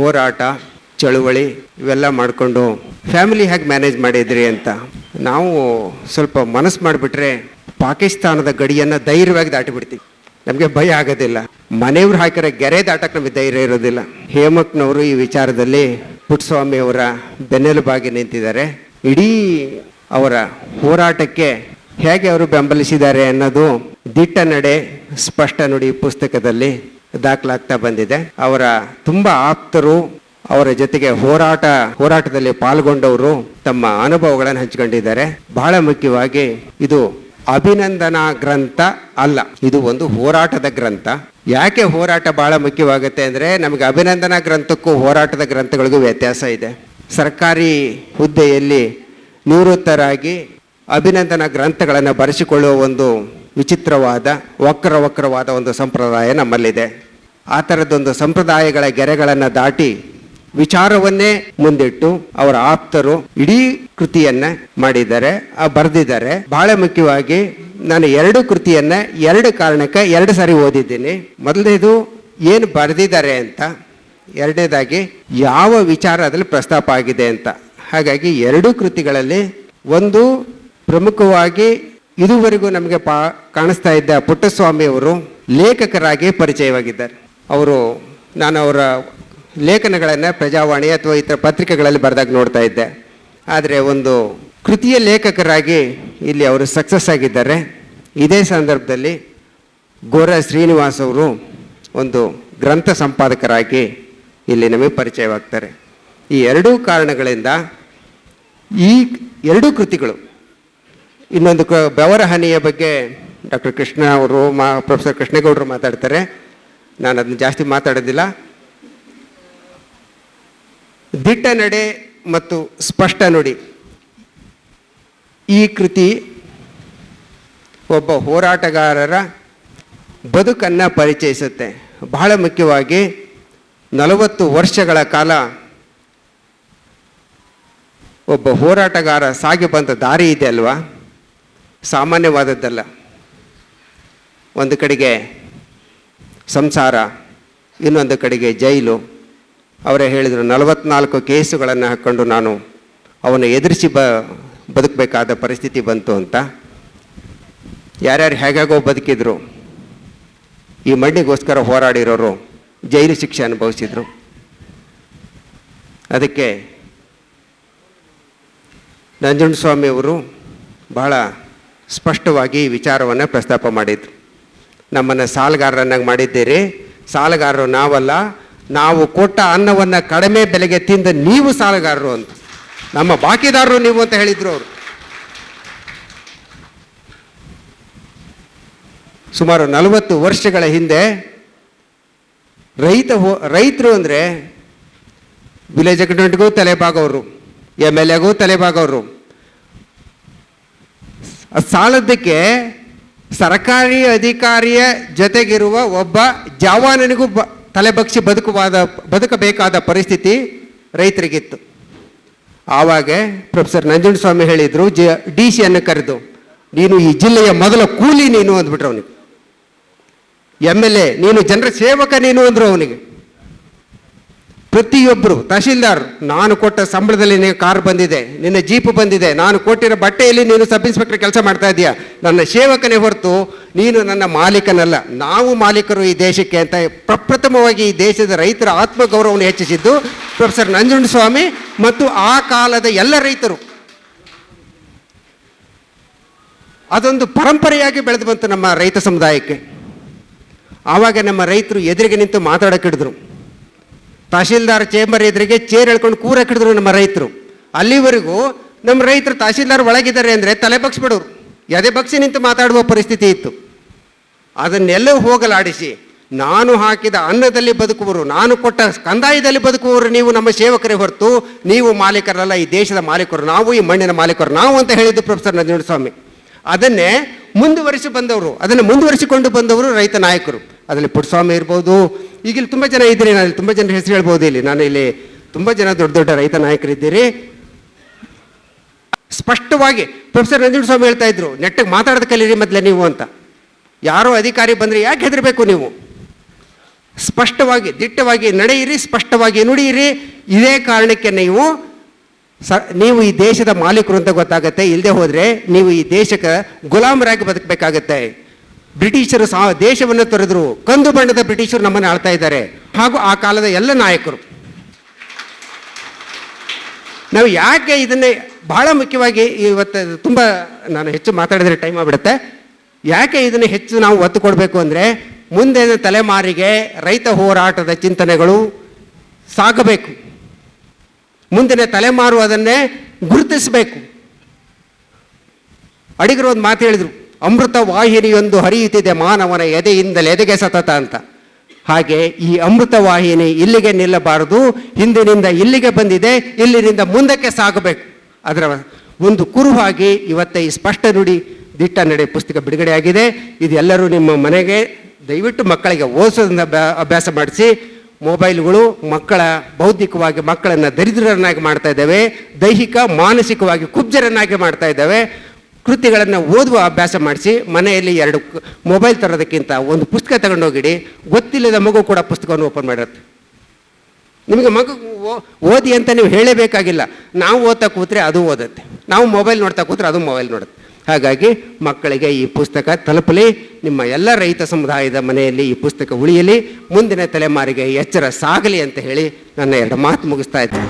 ಹೋರಾಟ, ಚಳುವಳಿ ಇವೆಲ್ಲ ಮಾಡಿಕೊಂಡು ಫ್ಯಾಮಿಲಿ ಹೇಗೆ ಮ್ಯಾನೇಜ್ ಮಾಡಿದ್ರಿ ಅಂತ ನಾವು ಸ್ವಲ್ಪ ಮನಸ್ಸು ಮಾಡಿಬಿಟ್ರೆ ಪಾಕಿಸ್ತಾನದ ಗಡಿಯನ್ನು ಧೈರ್ಯವಾಗಿ ದಾಟಿಬಿಡ್ತೀವಿ. ನಮಗೆ ಭಯ ಆಗೋದಿಲ್ಲ. ಮನೆಯವ್ರು ಹಾಕಿರೋ ಗೆರೆ ದಾಟಕ್ಕೆ ನಮಗೆ ಧೈರ್ಯ ಇರೋದಿಲ್ಲ. ಹೇಮಕ್ನವರು ಈ ವಿಚಾರದಲ್ಲಿ ಪುಟ್ಟಸ್ವಾಮಿ ಅವರ ಬೆನ್ನೆಲುಬಾಗಿ ನಿಂತಿದ್ದಾರೆ. ಇಡೀ ಅವರ ಹೋರಾಟಕ್ಕೆ ಹೇಗೆ ಅವರು ಬೆಂಬಲಿಸಿದ್ದಾರೆ ಅನ್ನೋದು ದಿಟ್ಟ ನಡೆ ಸ್ಪಷ್ಟ ನುಡಿ ಪುಸ್ತಕದಲ್ಲಿ ದಾಖಲಾಗ್ತಾ ಬಂದಿದೆ. ಅವರ ತುಂಬಾ ಆಪ್ತರು ಅವರ ಜೊತೆಗೆ ಹೋರಾಟ, ಹೋರಾಟದಲ್ಲಿ ಪಾಲ್ಗೊಂಡವರು ತಮ್ಮ ಅನುಭವಗಳನ್ನು ಹಂಚಿಕೊಂಡಿದ್ದಾರೆ. ಬಹಳ ಮುಖ್ಯವಾಗಿ ಇದು ಅಭಿನಂದನಾ ಗ್ರಂಥ ಅಲ್ಲ, ಇದು ಒಂದು ಹೋರಾಟದ ಗ್ರಂಥ. ಯಾಕೆ ಹೋರಾಟ ಬಹಳ ಮುಖ್ಯವಾಗುತ್ತೆ ಅಂದರೆ ನಮಗೆ ಅಭಿನಂದನಾ ಗ್ರಂಥಕ್ಕೂ ಹೋರಾಟದ ಗ್ರಂಥಗಳಿಗೂ ವ್ಯತ್ಯಾಸ ಇದೆ. ಸರ್ಕಾರಿ ಹುದ್ದೆಯಲ್ಲಿ ನಿವೃತ್ತರಾಗಿ ಅಭಿನಂದನಾ ಗ್ರಂಥಗಳನ್ನು ಬರೆಸಿಕೊಳ್ಳುವ ಒಂದು ವಿಚಿತ್ರವಾದ ವಕ್ರ ವಕ್ರವಾದ ಒಂದು ಸಂಪ್ರದಾಯ ನಮ್ಮಲ್ಲಿದೆ. ಆ ಥರದ್ದೊಂದು ಸಂಪ್ರದಾಯಗಳ ಗೆರೆಗಳನ್ನು ದಾಟಿ ವಿಚಾರವನ್ನೇ ಮುಂದಿಟ್ಟು ಅವರ ಆಪ್ತರು ಇಡೀ ಕೃತಿಯನ್ನ ಮಾಡಿದ್ದಾರೆ ಬರೆದಿದ್ದಾರೆ. ಬಹಳ ಮುಖ್ಯವಾಗಿ ನಾನು ಎರಡು ಕೃತಿಯನ್ನ ಎರಡು ಕಾರಣಕ್ಕೆ ಎರಡು ಸಾರಿ ಓದಿದ್ದೀನಿ. ಮೊದಲನೇದು, ಏನು ಬರೆದಿದ್ದಾರೆ ಅಂತ. ಎರಡನೇದಾಗಿ, ಯಾವ ವಿಚಾರ ಅದರಲ್ಲಿ ಪ್ರಸ್ತಾಪ ಆಗಿದೆ ಅಂತ. ಹಾಗಾಗಿ ಎರಡೂ ಕೃತಿಗಳಲ್ಲಿ ಒಂದು ಪ್ರಮುಖವಾಗಿ ಇದುವರೆಗೂ ನಮಗೆ ಪಾ, ಕಾಣಿಸ್ತಾ ಇದ್ದ ಪುಟ್ಟಸ್ವಾಮಿಯವರು ಲೇಖಕರಾಗಿ ಪರಿಚಯವಾಗಿದ್ದಾರೆ. ಅವರು ನಾನು ಅವರ ಲೇಖನಗಳನ್ನು ಪ್ರಜಾವಾಣಿ ಅಥವಾ ಇತರ ಪತ್ರಿಕೆಗಳಲ್ಲಿ ಬರೆದಾಗ ನೋಡ್ತಾ ಇದ್ದೆ. ಆದರೆ ಒಂದು ಕೃತಿಯ ಲೇಖಕರಾಗಿ ಇಲ್ಲಿ ಅವರು ಸಕ್ಸಸ್ ಆಗಿದ್ದಾರೆ. ಇದೇ ಸಂದರ್ಭದಲ್ಲಿ ಗೋರ ಶ್ರೀನಿವಾಸ್ ಅವರು ಒಂದು ಗ್ರಂಥ ಸಂಪಾದಕರಾಗಿ ಇಲ್ಲಿ ನಮಗೆ ಪರಿಚಯವಾಗ್ತಾರೆ. ಈ ಎರಡೂ ಕಾರಣಗಳಿಂದ ಈ ಎರಡೂ ಕೃತಿಗಳು, ಇನ್ನೊಂದು ಬೆವರ ಹನಿಯ ಬಗ್ಗೆ ಡಾಕ್ಟರ್ ಕೃಷ್ಣ ಅವರು ಮಾ, ಪ್ರೊಫೆಸರ್ ಕೃಷ್ಣೇಗೌಡರು ಮಾತಾಡ್ತಾರೆ. ನಾನು ಅದನ್ನ ಜಾಸ್ತಿ ಮಾತಾಡೋದಿಲ್ಲ. ದಿಟ್ಟ ನಡೆ ಮತ್ತು ಸ್ಪಷ್ಟ ನುಡಿ. ಈ ಕೃತಿ ಒಬ್ಬ ಹೋರಾಟಗಾರರ ಬದುಕನ್ನು ಪರಿಚಯಿಸುತ್ತೆ. ಬಹಳ ಮುಖ್ಯವಾಗಿ ನಲವತ್ತು ವರ್ಷಗಳ ಕಾಲ ಒಬ್ಬ ಹೋರಾಟಗಾರ ಸಾಗಿ ಬಂದ ದಾರಿ ಇದೆ ಅಲ್ವಾ? ಸಾಮಾನ್ಯವಾದದ್ದಲ್ಲ. ಒಂದು ಕಡೆಗೆ ಸಂಸಾರ, ಇನ್ನೊಂದು ಕಡೆಗೆ ಜೈಲು. ಅವರೇ ಹೇಳಿದರು, ನಲವತ್ನಾಲ್ಕು ಕೇಸುಗಳನ್ನು ಹಾಕ್ಕೊಂಡು ನಾನು ಅವನು ಎದುರಿಸಿ ಬ, ಬದುಕಬೇಕಾದ ಪರಿಸ್ಥಿತಿ ಬಂತು ಅಂತ. ಯಾರ್ಯಾರು ಹೇಗಾಗೋ ಬದುಕಿದ್ರು, ಈ ಮಣ್ಣಿಗೋಸ್ಕರ ಹೋರಾಡಿರೋರು ಜೈಲು ಶಿಕ್ಷೆ ಅನುಭವಿಸಿದ್ರು. ಅದಕ್ಕೆ ನಂಜುಂಡಸ್ವಾಮಿಯವರು ಬಹಳ ಸ್ಪಷ್ಟವಾಗಿ ವಿಚಾರವನ್ನು ಪ್ರಸ್ತಾಪ ಮಾಡಿದರು. ನಮ್ಮನ್ನು ಸಾಲಗಾರರನ್ನಾಗಿ ಮಾಡಿದ್ದೀರಿ. ಸಾಲಗಾರರು ನಾವಲ್ಲ. ನಾವು ಕೊಟ್ಟ ಅನ್ನವನ್ನು ಕಡಿಮೆ ಬೆಲೆಗೆ ತಿಂದ ನೀವು ಸಾಲಗಾರರು ಅಂತ. ನಮ್ಮ ಬಾಕಿದಾರರು ನೀವು ಅಂತ ಹೇಳಿದರು ಅವರು. ಸುಮಾರು ನಲವತ್ತು ವರ್ಷಗಳ ಹಿಂದೆ ರೈತ ಹೋ, ರೈತರು ಅಂದರೆ ವಿಲೇಜ್ ಅಕೌಂಟ್ಗೂ ತಲೆಬಾಗವರು ಎಂ ಎಲ್ ಎಗೂ ತಲೆಬಾಗವರು ಸಾಲದಕ್ಕೆ ಸರ್ಕಾರಿ ಅಧಿಕಾರಿಯ ಜೊತೆಗಿರುವ ಒಬ್ಬ ಜವಾನನಿಗೂ ಬ, ತಲೆಬಗ್ಸಿ ಬದುಕುವಾದ, ಬದುಕಬೇಕಾದ ಪರಿಸ್ಥಿತಿ ರೈತರಿಗಿತ್ತು. ಆವಾಗ ಪ್ರೊಫೆಸರ್ ನಂಜುಂಡಸ್ವಾಮಿ ಹೇಳಿದರು, ಜ ಡಿ ಸಿಯನ್ನು ಕರೆದು, ನೀನು ಈ ಜಿಲ್ಲೆಯ ಮೊದಲ ಕೂಲಿ ನೀನು ಅಂದ್ಬಿಟ್ರು ಅವನಿಗೆ. ಎಂ ಎಲ್ ಎ ನೀನು ಜನರ ಸೇವಕ ನೀನು ಅಂದರು ಅವನಿಗೆ. ಪ್ರತಿಯೊಬ್ಬರು ತಹಶೀಲ್ದಾರ್, ನಾನು ಕೊಟ್ಟ ಸಂಬಳದಲ್ಲಿ ನಿನ್ನ ಕಾರ್ ಬಂದಿದೆ, ನಿನ್ನ ಜೀಪ್ ಬಂದಿದೆ, ನಾನು ಕೊಟ್ಟಿರೋ ಬಟ್ಟೆಯಲ್ಲಿ ನೀನು ಸಬ್ ಇನ್ಸ್ಪೆಕ್ಟರ್ ಕೆಲಸ ಮಾಡ್ತಾ ಇದೀಯ. ನನ್ನ ಸೇವಕನೇ ಹೊರತು ನೀನು ನನ್ನ ಮಾಲೀಕನಲ್ಲ. ನಾವು ಮಾಲೀಕರು ಈ ದೇಶಕ್ಕೆ ಅಂತ ಪ್ರಪ್ರಥಮವಾಗಿ ಈ ದೇಶದ ರೈತರ ಆತ್ಮಗೌರವವನ್ನು ಹೆಚ್ಚಿಸಿದ್ದು ಪ್ರೊಫೆಸರ್ ನಂಜುಂಡಸ್ವಾಮಿ ಮತ್ತು ಆ ಕಾಲದ ಎಲ್ಲ ರೈತರು. ಅದೊಂದು ಪರಂಪರೆಯಾಗಿ ಬೆಳೆದು ಬಂತು ನಮ್ಮ ರೈತ ಸಮುದಾಯಕ್ಕೆ. ಆವಾಗ ನಮ್ಮ ರೈತರು ಎದುರಿಗೆ ನಿಂತು ಮಾತಾಡೋಕ್ಕಿಡಿದ್ರು ತಹಶೀಲ್ದಾರ್ ಚೇಂಬರ್ ಎದುರಿಗೆ ಚೇರ್ ಎಳ್ಕೊಂಡು ಹಿಡಿದ್ರು ನಮ್ಮ ರೈತರು. ಅಲ್ಲಿವರೆಗೂ ನಮ್ಮ ರೈತರು ತಹಶೀಲ್ದಾರ್ ಒಳಗಿದ್ದಾರೆ ಅಂದರೆ ತಲೆ ಬಗ್ಸ್ಬಿಡೋರು. ಎದೆ ಬಗ್ಸಿ ನಿಂತು ಮಾತಾಡುವ ಪರಿಸ್ಥಿತಿ ಇತ್ತು. ಅದನ್ನೆಲ್ಲ ಹೋಗಲಾಡಿಸಿ ನಾನು ಹಾಕಿದ ಅನ್ನದಲ್ಲಿ ಬದುಕುವರು ನಾನು ಕೊಟ್ಟ ಕಂದಾಯದಲ್ಲಿ ಬದುಕುವರು ನೀವು ನಮ್ಮ ಸೇವಕರೇ ಹೊರತು ನೀವು ಮಾಲೀಕರಲ್ಲ, ಈ ದೇಶದ ಮಾಲೀಕರು ನಾವು, ಈ ಮಣ್ಣಿನ ಮಾಲೀಕರು ನಾವು ಅಂತ ಹೇಳಿದ್ದು ಪ್ರೊಫೆಸರ್ ನಂಜುಂಡಸ್ವಾಮಿ. ಅದನ್ನೇ ಮುಂದುವರಿಸಿ ಬಂದವರು, ಅದನ್ನು ಮುಂದುವರಿಸಿಕೊಂಡು ಬಂದವರು ರೈತ ನಾಯಕರು. ಅದರಲ್ಲಿ ಪುಟ್ಟಸ್ವಾಮಿ ಇರ್ಬೋದು. ಈಗ ಇಲ್ಲಿ ತುಂಬ ಜನ ಇದ್ದೀರಿ ನಾನು ತುಂಬ ಜನ ಹೆಸರು ಹೇಳ್ಬೋದು ಇಲ್ಲಿ. ನಾನು ಇಲ್ಲಿ ತುಂಬ ಜನ ದೊಡ್ಡ ದೊಡ್ಡ ರೈತ ನಾಯಕರಿದ್ದೀರಿ. ಸ್ಪಷ್ಟವಾಗಿ ಪ್ರೊಫೆಸರ್ ನಂಜುಂಡಸ್ವಾಮಿ ಹೇಳ್ತಾ ಇದ್ರು, ನೆಟ್ಟಗೆ ಮಾತಾಡೋದು ಕಲೀರಿ ಮೊದಲೇ ನೀವು ಅಂತ. ಯಾರೋ ಅಧಿಕಾರಿ ಬಂದರೆ ಯಾಕೆ ಹೆದರಬೇಕು ನೀವು? ಸ್ಪಷ್ಟವಾಗಿ, ದಿಟ್ಟವಾಗಿ ನಡೆಯಿರಿ, ಸ್ಪಷ್ಟವಾಗಿ ನುಡಿಯಿರಿ. ಇದೇ ಕಾರಣಕ್ಕೆ ನೀವು ಸ, ನೀವು ಈ ದೇಶದ ಮಾಲೀಕರು ಅಂತ ಗೊತ್ತಾಗುತ್ತೆ. ಇಲ್ಲದೆ ಹೋದರೆ ನೀವು ಈ ದೇಶಕ್ಕೆ ಗುಲಾಮರಾಗಿ ಬದುಕಬೇಕಾಗತ್ತೆ. ಬ್ರಿಟಿಷರು ಸಹ ದೇಶವನ್ನು ತೊರೆದರು. ಕಂದು ಬಣ್ಣದ ಬ್ರಿಟಿಷರು ನಮ್ಮನ್ನು ಆಳ್ತಾ ಇದ್ದಾರೆ. ಹಾಗೂ ಆ ಕಾಲದ ಎಲ್ಲ ನಾಯಕರು. ನಾವು ಯಾಕೆ ಇದನ್ನೇ ಬಹಳ ಮುಖ್ಯವಾಗಿ ಇವತ್ತು ತುಂಬ ನಾನು ಹೆಚ್ಚು ಮಾತಾಡಿದರೆ ಟೈಮ್ ಆಗಿಬಿಡುತ್ತೆ. ಯಾಕೆ ಇದನ್ನು ಹೆಚ್ಚು ನಾವು ಒತ್ತು ಕೊಡಬೇಕು ಅಂದರೆ ಮುಂದಿನ ತಲೆಮಾರಿಗೆ ರೈತ ಹೋರಾಟದ ಚಿಂತನೆಗಳು ಸಾಗಬೇಕು. ಮುಂದಿನ ತಲೆಮಾರು ಅದನ್ನೇ ಗುರುತಿಸಬೇಕು. ಅಡಿಗರು ಒಂದು ಮಾತು ಹೇಳಿದರು. ಅಮೃತ ವಾಹಿನಿಯೊಂದು ಹರಿಯುತ್ತಿದೆ ಮಾನವನ ಎದೆಯಿಂದಲೇ, ಎದೆಗೆ ಸತತ ಅಂತ. ಹಾಗೆ ಈ ಅಮೃತ ವಾಹಿನಿ ಇಲ್ಲಿಗೆ ನಿಲ್ಲಬಾರದು, ಹಿಂದಿನಿಂದ ಇಲ್ಲಿಗೆ ಬಂದಿದೆ, ಇಲ್ಲಿನಿಂದ ಮುಂದಕ್ಕೆ ಸಾಗಬೇಕು. ಅದರ ಒಂದು ಕುರುವಾಗಿ ಇವತ್ತ ಈ ಸ್ಪಷ್ಟ ನುಡಿ ದಿಟ್ಟ ನಡೆ ಪುಸ್ತಕ ಬಿಡುಗಡೆಯಾಗಿದೆ. ಇದೆಲ್ಲರೂ ನಿಮ್ಮ ಮನೆಗೆ ದಯವಿಟ್ಟು ಮಕ್ಕಳಿಗೆ ಓದಿಸೋದನ್ನ ಅಭ್ಯಾ- ಅಭ್ಯಾಸ ಮಾಡಿಸಿ. ಮೊಬೈಲ್ಗಳು ಮಕ್ಕಳ ಬೌದ್ಧಿಕವಾಗಿ ಮಕ್ಕಳನ್ನು ದರಿದ್ರರನ್ನಾಗಿ ಮಾಡ್ತಾ ಇದ್ದಾವೆ. ದೈಹಿಕ, ಮಾನಸಿಕವಾಗಿ ಕುಬ್ಜರನ್ನಾಗಿ ಮಾಡ್ತಾ ಇದ್ದಾವೆ. ಕೃತಿಗಳನ್ನು ಓದುವ ಅಭ್ಯಾಸ ಮಾಡಿಸಿ ಮನೆಯಲ್ಲಿ ಎರಡು ಮೊಬೈಲ್ ತರೋದಕ್ಕಿಂತ ಒಂದು ಪುಸ್ತಕ ತಗೊಂಡೋಗಿಡಿ, ಗೊತ್ತಿಲ್ಲದ ಮಗು ಕೂಡ ಪುಸ್ತಕವನ್ನು ಓಪನ್ ಮಾಡಿರುತ್ತೆ. ನಿಮಗೆ ಮಗು ಓದಿ ಅಂತ ನೀವು ಹೇಳಬೇಕಾಗಿಲ್ಲ. ನಾವು ಓದ್ತಾ ಕೂತ್ರೆ ಅದು ಓದುತ್ತೆ. ನಾವು ಮೊಬೈಲ್ ನೋಡ್ತಾ ಕೂತ್ರೆ ಅದು ಮೊಬೈಲ್ ನೋಡುತ್ತೆ. ಹಾಗಾಗಿ ಮಕ್ಕಳಿಗೆ ಈ ಪುಸ್ತಕ ತಲುಪಲಿ. ನಿಮ್ಮ ಎಲ್ಲ ರೈತ ಸಮುದಾಯದ ಮನೆಯಲ್ಲಿ ಈ ಪುಸ್ತಕ ಉಳಿಯಲಿ. ಮುಂದಿನ ತಲೆಮಾರಿಗೆ ಎಚ್ಚರ ಸಾಗಲಿ ಅಂತ ಹೇಳಿ ನನ್ನ ಎರಡು ಮಾತು ಮುಗಿಸ್ತಾ ಇದ್ದೀನಿ.